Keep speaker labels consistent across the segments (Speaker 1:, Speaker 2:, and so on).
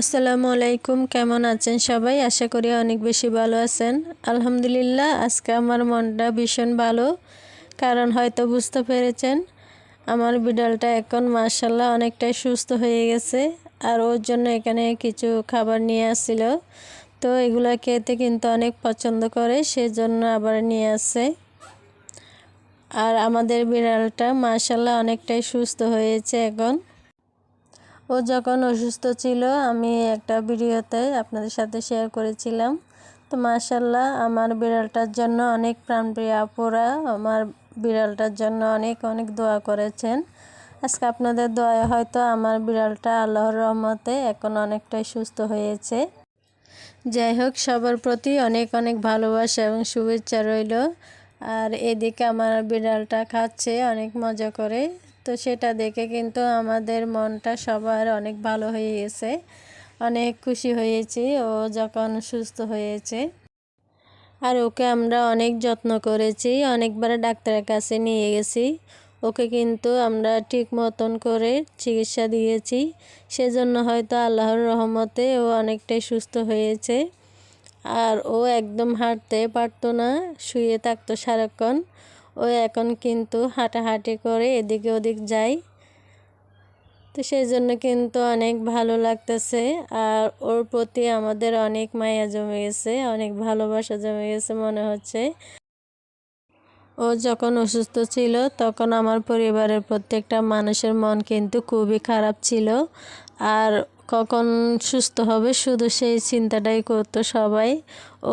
Speaker 1: আসসালামু আলাইকুম, কেমন আছেন সবাই? আশা করি অনেক বেশি ভালো আছেন। আলহামদুলিল্লাহ, আজকে আমার মনটা ভীষণ ভালো। কারণ হয়তো বুঝতে পেরেছেন, আমার বিড়ালটা এখন মার্শাল্লাহ অনেকটাই সুস্থ হয়ে গেছে। আর ওর জন্য এখানে কিছু খাবার নিয়ে আসছিল। তো এগুলো খেতে কিন্তু অনেক পছন্দ করে, সেজন্য আবার নিয়ে আসে আর আমাদের বিড়ালটা মার্শাল্লাহ অনেকটাই সুস্থ হয়েছে এখন। ও যখন অসুস্থ ছিল, আমি একটা ভিডিওতে আপনাদের সাথে শেয়ার করেছিলাম। তো মাশাল্লাহ আমার বিড়ালটার জন্য অনেক প্রাণপ্রিয় আপুরা আমার বিড়ালটার জন্য অনেক অনেক দোয়া করেছেন। আজকে আপনাদের দোয়া হয়তো আমার বিড়ালটা আল্লাহর রহমতে এখন অনেকটাই সুস্থ হয়েছে। যাই হোক, সবার প্রতি অনেক অনেক ভালোবাসা এবং শুভেচ্ছা রইল। আর এদিকে আমার বিড়ালটা খাচ্ছে, অনেক মজা করে। তো সেটা দেখে কিন্তু আমাদের মনটা সবার অনেক ভালো হয়ে গেছে। অনেক খুশি হয়েছি, ও যখন সুস্থ হয়েছে। আর ওকে আমরা অনেক যত্ন করেছি, অনেকবার ডাক্তারের কাছে নিয়ে গেছি। ওকে কিন্তু আমরা ঠিক মতন করে চিকিৎসা দিয়েছি। সেজন্য হয়তো আল্লাহর রহমতে ও অনেকটাই সুস্থ হয়েছে। আর ও একদম হাঁটতে পারতো না, শুয়ে থাকতো সারাক্ষণ। ও এখন কিন্তু হাঁটাহাঁটি করে এদিকে ওদিক যায়। তো সেই জন্য কিন্তু অনেক ভালো লাগতেছে। আর ওর প্রতি আমাদের অনেক মায়া জমে গেছে, অনেক ভালোবাসা জমে গেছে মনে হচ্ছে। ও যখন অসুস্থ ছিল, তখন আমার পরিবারের প্রত্যেকটা মানুষের মন কিন্তু খুবই খারাপ ছিল। আর কখন সুস্থ হবে শুধু সেই চিন্তাটাই করতো সবাই।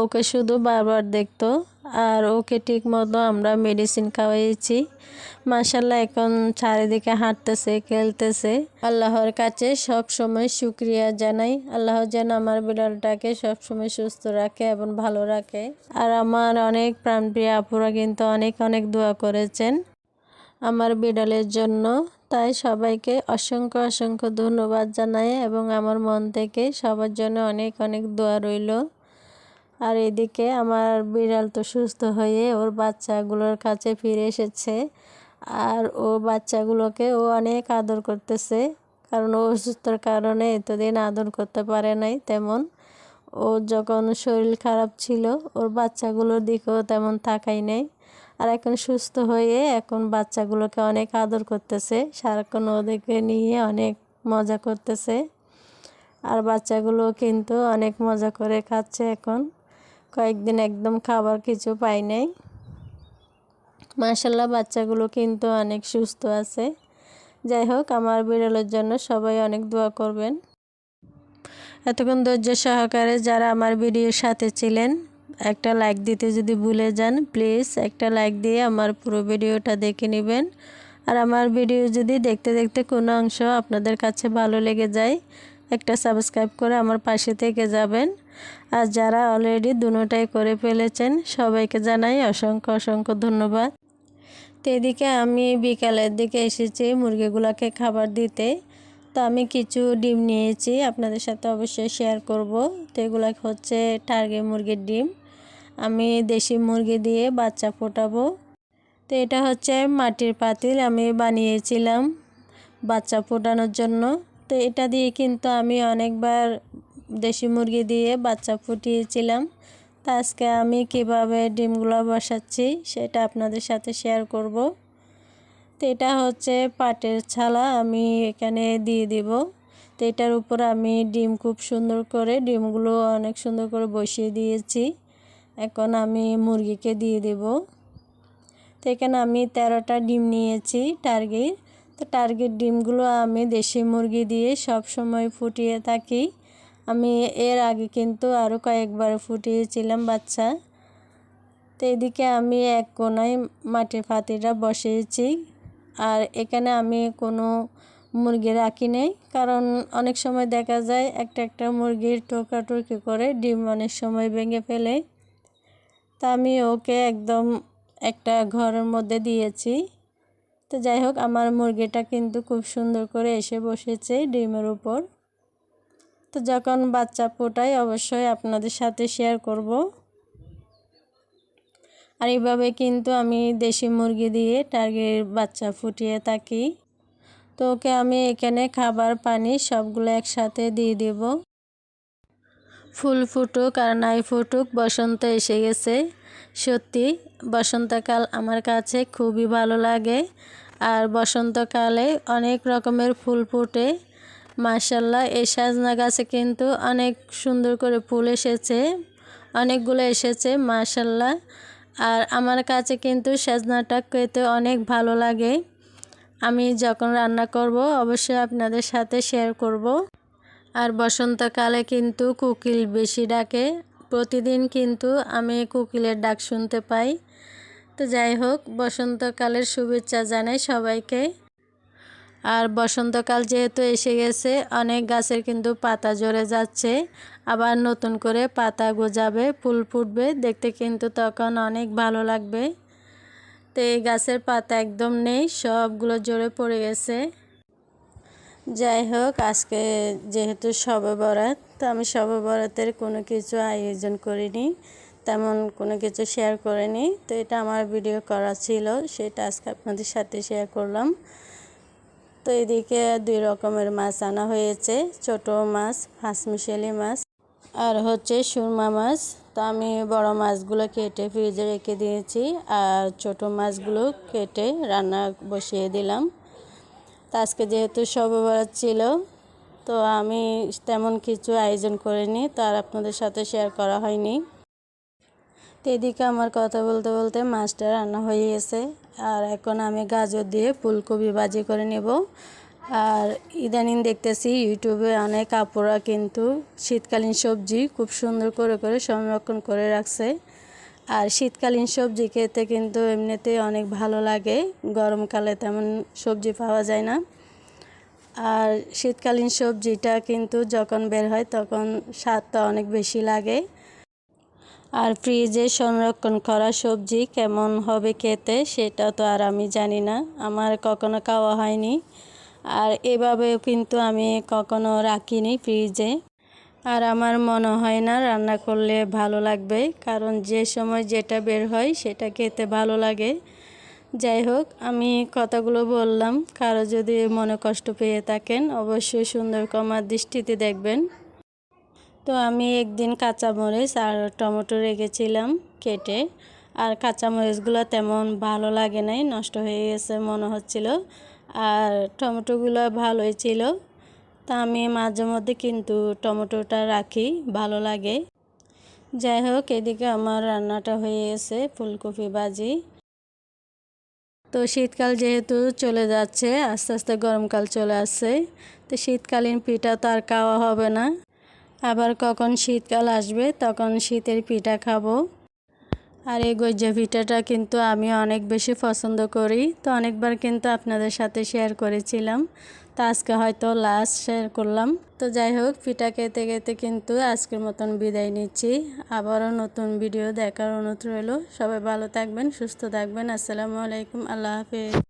Speaker 1: ওকে শুধু বারবার দেখতো আর ওকে ঠিক মতো আমরা মেডিসিন খাওয়াইছি। মাসাল্লাহ এখন চারিদিকে হাঁটতেছে, খেলতেছে। আল্লাহর কাছে সব সময় শুক্রিয়া জানাই। আল্লাহ যেন আমার বিড়ালটাকে সব সময় সুস্থ রাখে এবং ভালো রাখে। আর আমার অনেক প্রাণপ্রিয় আপুরা কিন্তু অনেক অনেক দোয়া করেছেন। আমার বিড়ালের জন্য। তাই সবাইকে অসংখ্য অসংখ্য ধন্যবাদ জানাই এবং আমার মন থেকে সবার জন্য অনেক অনেক দোয়া রইল। আর এদিকে আমার বিড়াল তো সুস্থ হয়ে ওর বাচ্চাগুলোর কাছে ফিরে এসেছে। আর ও বাচ্চাগুলোকে ও অনেক আদর করতেছে। কারণ ও অসুস্থর কারণে এতদিন আদর করতে পারে নাই তেমন। ও যখন শরীর খারাপ ছিল, ওর বাচ্চাগুলোর দিকেও তেমন থাকাই নেই। আর এখন সুস্থ হয়ে এখন বাচ্চাগুলোকে অনেক আদর করতেছে, সারাক্ষণ ওদেরকে নিয়ে অনেক মজা করতেছে। আর বাচ্চাগুলো কিন্তু অনেক মজা করে খাচ্ছে এখন। কয়েকদিন একদম খাবার কিছু পাই নাই। মাশাল্লাহ, বাচ্চাগুলো কিন্তু অনেক সুস্থ আছে। যাই হোক, আমার বিড়ালের জন্য সবাই অনেক দোয়া করবেন। এতক্ষণ ধৈর্য সহকারে যারা আমার ভিডিওর সাথে ছিলেন একটা লাইক দিতে যদি ভুলে যান প্লিজ একটা লাইক দিয়ে আমার পুরো ভিডিওটা দেখে নেবেন। আর আমার ভিডিও যদি দেখতে দেখতে কোনো অংশ আপনাদের কাছে ভালো লেগে যায়, একটা সাবস্ক্রাইব করে আমার পাশে থেকে যাবেন। আর যারা অলরেডি দুটাই করে ফেলেছেন, সবাইকে জানাই অসংখ্য অসংখ্য ধন্যবাদ। তো এদিকে আমি বিকালের দিকে এসেছি মুরগিগুলোকে খাবার দিতে। তো আমি কিছু ডিম নিয়েছি, আপনাদের সাথে অবশ্যই শেয়ার করব। তো এগুলো হচ্ছে টার্গে মুরগির ডিম। আমি দেশি মুরগি দিয়ে বাচ্চা ফোটাবো। তো এটা হচ্ছে মাটির পাতিল, আমি বানিয়েছিলাম বাচ্চা ফোটানোর জন্য। তো এটা দিয়ে কিন্তু আমি অনেকবার দেশি মুরগি দিয়ে বাচ্চা ফুটিয়েছিলাম। তা আজকে আমি কীভাবে ডিমগুলো বসাচ্ছি সেটা আপনাদের সাথে শেয়ার করব। তো এটা হচ্ছে পাটের ছালা, আমি এখানে দিয়ে দিব। তো এটার উপর আমি ডিম খুব সুন্দর করে, ডিমগুলো অনেক সুন্দর করে বসিয়ে দিয়েছি। এখন আমি মুরগিকে দিয়ে দেব। তো এখানে আমি তেরোটা ডিম নিয়েছি টার্গেট। তো টার্গেট ডিমগুলো আমি দেশি মুরগি দিয়ে সব সময় ফুটিয়ে থাকি। আমি এর আগে কিন্তু আরও কয়েকবার ফুটিয়েছিলাম বাচ্চা। তো এদিকে আমি এক কোনায় মাটির পাতিটা বসিয়েছি। আর এখানে আমি কোনো মুরগি রাখি নেই। কারণ অনেক সময় দেখা যায় একটা একটা মুরগির টোকাটুকি করে ডিম অনেক সময় ভেঙে ফেলে। তা আমি ওকে একদম একটা ঘরের মধ্যে দিয়েছি। তো যাই হোক, আমার মুরগিটা কিন্তু খুব সুন্দর করে এসে বসেছে ডিমের উপর। তো যখন বাচ্চা ফোটাই অবশ্যই আপনাদের সাথে শেয়ার করব। আর এইভাবে কিন্তু আমি দেশি মুরগি দিয়ে টার্গের বাচ্চা ফুটিয়ে থাকি। তো ওকে আমি এখানে খাবার, পানি সবগুলো একসাথে দিয়ে দেব। ফুল ফুটুক আর নাই ফুটুক, বসন্ত এসে গেছে। সত্যি, বসন্তকাল আমার কাছে খুবই ভালো লাগে আর বসন্তকালে অনেক রকমের ফুল ফুটে। মার্শাল্লাহ এই সাজনা গাছে কিন্তু অনেক সুন্দর করে ফুল এসেছে, অনেকগুলো এসেছে মার্শাল্লাহ আর আমার কাছে কিন্তু সাজনাটা খেতে অনেক ভালো লাগে। আমি যখন রান্না করব, অবশ্যই আপনাদের সাথে শেয়ার করব। আর বসন্তকালে কিন্তু কোকিল বেশি ডাকে। প্রতিদিন কিন্তু আমি কোকিলের ডাক শুনতে পাই। তো যাই হোক, বসন্তকালের শুভেচ্ছা জানাই সবাইকে। আর বসন্তকাল যেহেতু এসে গেছে, অনেক গাছের কিন্তু পাতা ঝরে যাচ্ছে। আবার নতুন করে পাতা গজাবে, ফুল ফুটবে, দেখতে কিন্তু তখন অনেক ভালো লাগবে। তো এই গাছের পাতা একদম নেই, সবগুলো জোরে পড়ে গেছে। যাই হোক, আজকে যেহেতু শবে বরাত তো আমি শবে বরাতের কোনো কিছু আয়োজন করিনি, তেমন কোনো কিছু শেয়ার করিনি। তো এটা আমার ভিডিও করা ছিল, সেটা আজকে আপনাদের সাথে শেয়ার করলাম। তো এদিকে দুই রকমের মাছ আনা হয়েছে, ছোট মাছ, হাঁসমিশালি মাছ, আর হচ্ছে সুরমা মাছ। তো আমি বড় মাছগুলো কেটে ফ্রিজে রেখে দিয়েছি, আর ছোট মাছগুলো কেটে রান্না বসিয়ে দিলাম। তো আজকে যেহেতু সববার ছিল, তো আমি তেমন কিছু আয়োজন করিনি, তো আর আপনাদের সাথে শেয়ার করা হয়নি। তো এদিকে আমার কথা বলতে বলতে মাছটা রান্না হয়ে গেছে, আর এখন আমি গাজর দিয়ে ফুলকপি ভাজি করে নেব। আর ইদানিং দেখতেছি ইউটিউবে অনেক আপুরা কিন্তু শীতকালীন সবজি খুব সুন্দর করে করে সংরক্ষণ করে রাখছে। আর শীতকালীন সবজি খেতে কিন্তু এমনিতে অনেক ভালো লাগে। গরমকালে তেমন সবজি পাওয়া যায় না। আর শীতকালীন সবজিটা কিন্তু যখন বের হয় তখন স্বাদটা অনেক বেশি লাগে। আর ফ্রিজে সংরক্ষণ করা সবজি কেমন হবে খেতে সেটা তো আর আমি জানি না। আমার কখনো খাওয়া হয়নি। আর এভাবেও কিন্তু আমি কখনো রাখিনি ফ্রিজে। আর আমার মনে হয় না রান্না করলে ভালো লাগবে, কারণ যে সময় যেটা বের হয় সেটা খেতে ভালো লাগে। যাই হোক, আমি কথাগুলো বললাম, কারও যদি মনে কষ্ট পেয়ে থাকেন অবশ্যই সুন্দর কমার দৃষ্টিতে দেখবেন। তো আমি একদিন কাঁচামরিচ আর টমেটো রেখেছিলাম কেটে, আর কাঁচামরিচগুলো তেমন ভালো লাগে নাই, নষ্ট হয়ে গেছে মনে হচ্ছিল। আর টমেটোগুলো ভালোই ছিল তা আমি মাঝে মধ্যে কিন্তু টমেটোটা রাখি, ভালো লাগে। যাই হোক, এদিকে আমার রান্নাটা হয়ে গেছে, ফুলকপি ভাজি। তো শীতকাল যেহেতু চলে যাচ্ছে, আস্তে আস্তে গরমকাল চলে আসছে, তো শীতকালীন পিঠা তো আর খাওয়া হবে না। আবার কখন শীতকাল আসবে, তখন শীতের পিঠা খাব। আর এই গজ্জা পিঠাটা কিন্তু আমি অনেক বেশি পছন্দ করি, তো অনেকবার কিন্তু আপনাদের সাথে শেয়ার করেছিলাম। তো আজকে হয়তো লাস্ট শেয়ার করলাম। তো যাই হোক, পিঠা খেতে খেতে কিন্তু আজকের মতন বিদায় নিচ্ছি। আবারও নতুন ভিডিও দেখার অনুরোধ রইল। সবাই ভালো থাকবেন, সুস্থ থাকবেন। আসসালামু আলাইকুম, আল্লাহ হাফিজ।